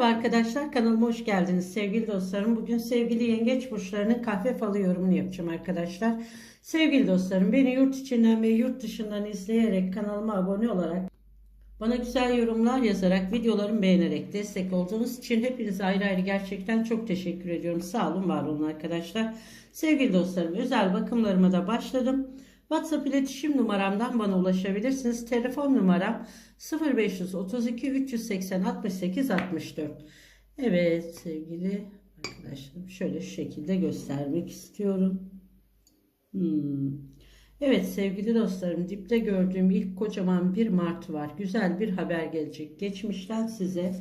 Merhaba arkadaşlar kanalıma hoş geldiniz sevgili dostlarım. Bugün sevgili yengeç burçlarının kahve falı yorumunu yapacağım arkadaşlar. Sevgili dostlarım beni yurt içinden ve yurt dışından izleyerek kanalıma abone olarak bana güzel yorumlar yazarak videolarımı beğenerek destek olduğunuz için hepinize ayrı ayrı gerçekten çok teşekkür ediyorum. Sağ olun var olun arkadaşlar. Sevgili dostlarım özel bakımlarıma da başladım. WhatsApp iletişim numaramdan bana ulaşabilirsiniz. Telefon numaram 0532 380 68 64. Evet sevgili arkadaşlarım şöyle şu şekilde göstermek istiyorum. Hmm. Evet sevgili dostlarım dipte gördüğüm ilk kocaman bir martı var. Güzel bir haber gelecek. Geçmişten size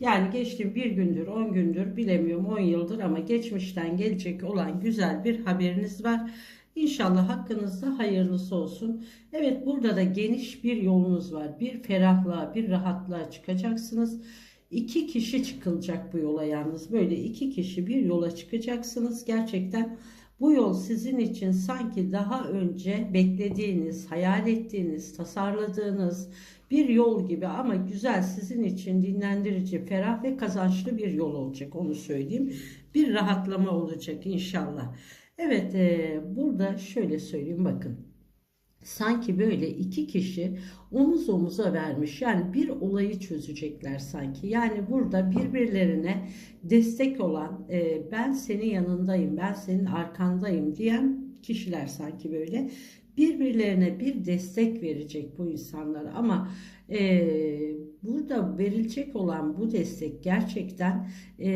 yani geçtiğim bir gündür 10 gündür bilemiyorum 10 yıldır ama geçmişten gelecek olan güzel bir haberiniz var. İnşallah hakkınızda hayırlısı olsun. Evet burada da geniş bir yolunuz var. Bir ferahlığa, bir rahatlığa çıkacaksınız. İki kişi çıkılacak bu yola yalnız. Böyle iki kişi bir yola çıkacaksınız. Gerçekten bu yol sizin için sanki daha önce beklediğiniz, hayal ettiğiniz, tasarladığınız bir yol gibi ama güzel sizin için dinlendirici, ferah ve kazançlı bir yol olacak onu söyleyeyim. Bir rahatlama olacak inşallah. Evet e, burada şöyle söyleyeyim bakın. Sanki böyle iki kişi omuz omuza vermiş yani bir olayı çözecekler sanki. Yani burada birbirlerine destek olan e, ben senin yanındayım ben senin arkandayım diyen kişiler sanki böyle birbirlerine bir destek verecek bu insanlar ama e, burada verilecek olan bu destek gerçekten e,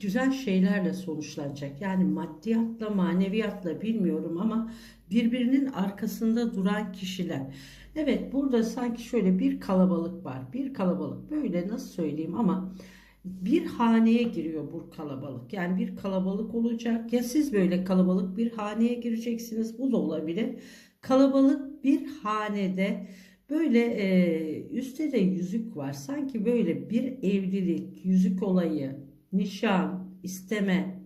güzel şeylerle sonuçlanacak. Yani maddiyatla, maneviyatla bilmiyorum ama birbirinin arkasında duran kişiler. Evet burada sanki şöyle bir kalabalık var. Bir kalabalık böyle nasıl söyleyeyim ama bir haneye giriyor bu kalabalık. Yani bir kalabalık olacak. Ya siz böyle kalabalık bir haneye gireceksiniz. Bu da olabilir. Kalabalık bir hanede böyle e, üstte de yüzük var. Sanki böyle bir evlilik, yüzük olayı, nişan, isteme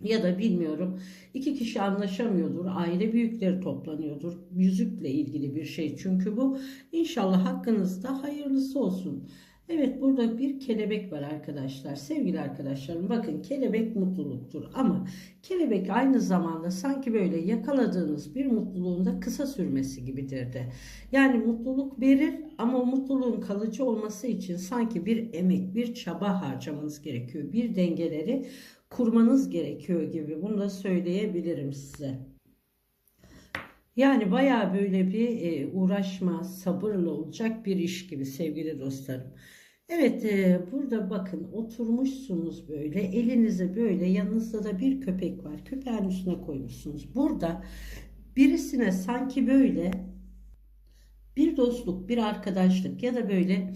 ya da bilmiyorum iki kişi anlaşamıyordur, aile büyükleri toplanıyordur. Yüzükle ilgili bir şey çünkü bu. İnşallah hakkınızda hayırlısı olsun. Evet burada bir kelebek var arkadaşlar. Sevgili arkadaşlarım bakın kelebek mutluluktur ama kelebek aynı zamanda sanki böyle yakaladığınız bir mutluluğun da kısa sürmesi gibidir de. Yani mutluluk verir ama mutluluğun kalıcı olması için sanki bir emek, bir çaba harcamanız gerekiyor. Bir dengeleri kurmanız gerekiyor gibi. Bunu da söyleyebilirim size. Yani baya böyle bir e, uğraşma, sabırla olacak bir iş gibi sevgili dostlarım. Evet e, burada bakın oturmuşsunuz böyle elinizi böyle yanınızda da bir köpek var. Köpeğin üstüne koymuşsunuz. Burada birisine sanki böyle bir dostluk, bir arkadaşlık ya da böyle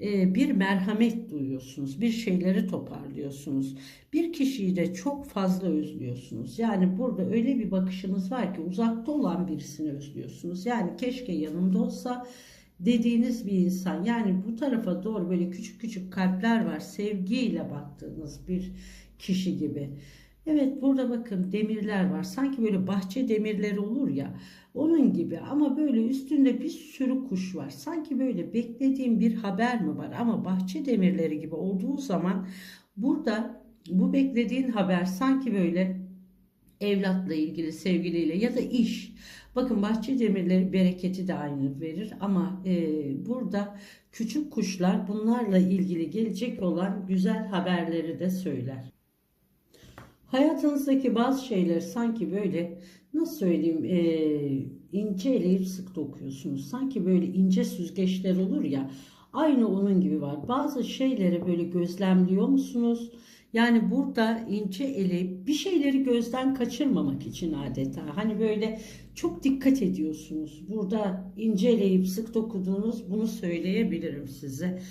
bir merhamet duyuyorsunuz. Bir şeyleri toparlıyorsunuz. Bir kişiyi de çok fazla özlüyorsunuz. Yani burada öyle bir bakışınız var ki uzakta olan birisini özlüyorsunuz. Yani keşke yanımda olsa dediğiniz bir insan. Yani bu tarafa doğru böyle küçük küçük kalpler var. Sevgiyle baktığınız bir kişi gibi. Evet burada bakın demirler var. Sanki böyle bahçe demirleri olur ya. Onun gibi ama böyle üstünde bir sürü kuş var. Sanki böyle beklediğim bir haber mi var ama bahçe demirleri gibi olduğu zaman burada bu beklediğin haber sanki böyle evlatla ilgili sevgiliyle ya da iş. Bakın bahçe demirleri bereketi de aynı verir ama e, burada küçük kuşlar bunlarla ilgili gelecek olan güzel haberleri de söyler. Hayatınızdaki bazı şeyler sanki böyle nasıl söyleyeyim e, ince eleyip sık dokuyorsunuz. Sanki böyle ince süzgeçler olur ya aynı onun gibi var. Bazı şeyleri böyle gözlemliyor musunuz? Yani burada ince eleyip bir şeyleri gözden kaçırmamak için adeta. Hani böyle çok dikkat ediyorsunuz. Burada ince eleyip sık dokuduğunuz bunu söyleyebilirim size.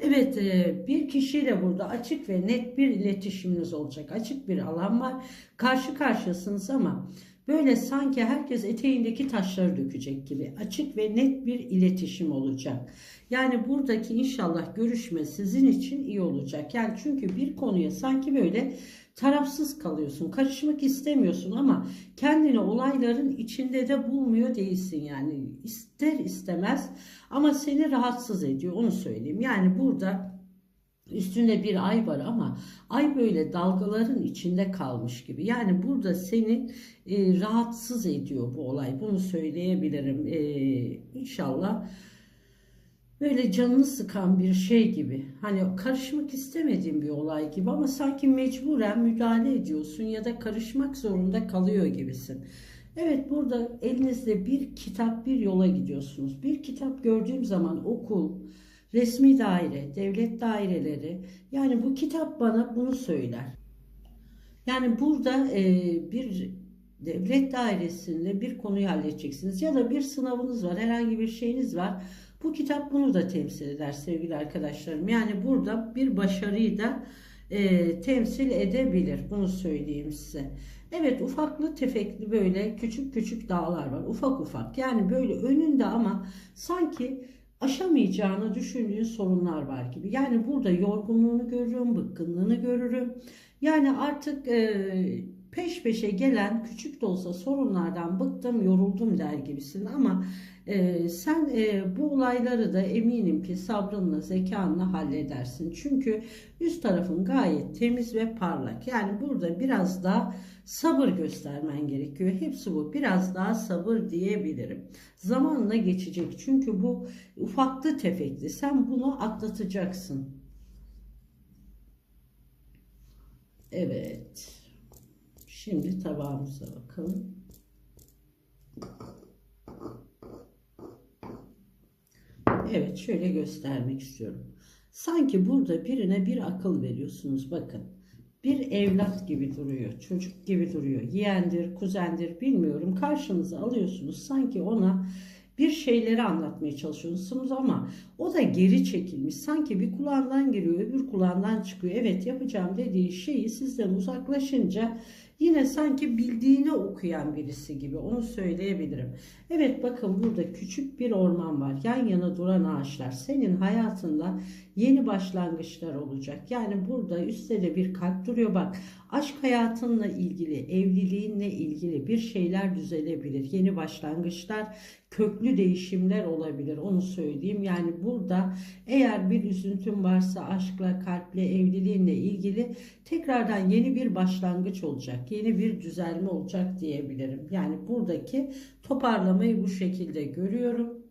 Evet e, bir kişiyle burada açık ve net bir iletişiminiz olacak. Açık bir alan var. Karşı karşıyasınız ama böyle sanki herkes eteğindeki taşları dökecek gibi açık ve net bir iletişim olacak. Yani buradaki inşallah görüşme sizin için iyi olacak. Yani çünkü bir konuya sanki böyle tarafsız kalıyorsun. Karışmak istemiyorsun ama kendini olayların içinde de bulmuyor değilsin yani. ister istemez ama seni rahatsız ediyor onu söyleyeyim. Yani burada Üstünde bir ay var ama ay böyle dalgaların içinde kalmış gibi. Yani burada seni e, rahatsız ediyor bu olay. Bunu söyleyebilirim. E, inşallah böyle canını sıkan bir şey gibi. Hani karışmak istemediğin bir olay gibi ama sanki mecburen müdahale ediyorsun ya da karışmak zorunda kalıyor gibisin. Evet burada elinizde bir kitap bir yola gidiyorsunuz. Bir kitap gördüğüm zaman okul, resmi daire, devlet daireleri yani bu kitap bana bunu söyler. Yani burada e, bir devlet dairesinde bir konuyu halledeceksiniz ya da bir sınavınız var, herhangi bir şeyiniz var. Bu kitap bunu da temsil eder sevgili arkadaşlarım. Yani burada bir başarıyı da e, temsil edebilir. Bunu söyleyeyim size. Evet ufaklı tefekli böyle küçük küçük dağlar var. Ufak ufak yani böyle önünde ama sanki aşamayacağını düşündüğün sorunlar var gibi. Yani burada yorgunluğunu görürüm, bıkkınlığını görürüm. Yani artık e, peş peşe gelen küçük de olsa sorunlardan bıktım, yoruldum der gibisin ama e, sen e, bu olayları da eminim ki sabrınla, zekanla halledersin. Çünkü üst tarafın gayet temiz ve parlak. Yani burada biraz daha sabır göstermen gerekiyor. Hepsi bu. Biraz daha sabır diyebilirim. Zamanla geçecek. Çünkü bu ufaklı tefekli. Sen bunu atlatacaksın. Evet. Şimdi tabağımıza bakalım. Evet şöyle göstermek istiyorum. Sanki burada birine bir akıl veriyorsunuz bakın. Bir evlat gibi duruyor, çocuk gibi duruyor. Yeğendir, kuzendir bilmiyorum. Karşınıza alıyorsunuz sanki ona bir şeyleri anlatmaya çalışıyorsunuz ama o da geri çekilmiş. Sanki bir kulağından giriyor, öbür kulağından çıkıyor. Evet yapacağım dediği şeyi sizden uzaklaşınca Yine sanki bildiğini okuyan birisi gibi onu söyleyebilirim. Evet bakın burada küçük bir orman var. Yan yana duran ağaçlar. Senin hayatında yeni başlangıçlar olacak. Yani burada üstte de bir kalp duruyor. Bak aşk hayatınla ilgili, evliliğinle ilgili bir şeyler düzelebilir. Yeni başlangıçlar, köklü değişimler olabilir. Onu söyleyeyim. Yani burada eğer bir üzüntün varsa aşkla, kalple, evliliğinle ilgili tekrardan yeni bir başlangıç olacak. Yeni bir düzelme olacak diyebilirim. Yani buradaki toparlamayı bu şekilde görüyorum.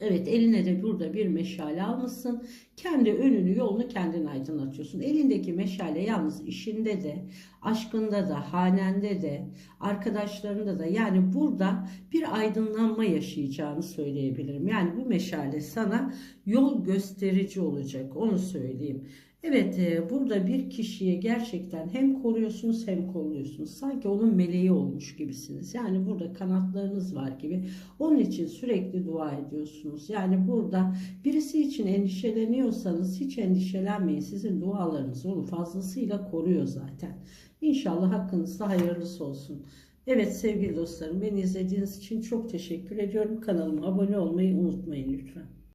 Evet eline de burada bir meşale almışsın. Kendi önünü yolunu kendin aydınlatıyorsun. Elindeki meşale yalnız işinde de, aşkında da, hanende de, arkadaşlarında da yani burada bir aydınlanma yaşayacağını söyleyebilirim. Yani bu meşale sana yol gösterici olacak onu söyleyeyim. Evet e, burada bir kişiye gerçekten hem koruyorsunuz hem kolluyorsunuz. Sanki onun meleği olmuş gibisiniz. Yani burada kanatlarınız var gibi. Onun için sürekli dua ediyorsunuz. Yani burada birisi için endişeleniyorsanız hiç endişelenmeyin. Sizin dualarınız onu fazlasıyla koruyor zaten. İnşallah hakkınızda hayırlısı olsun. Evet sevgili dostlarım beni izlediğiniz için çok teşekkür ediyorum. Kanalıma abone olmayı unutmayın lütfen.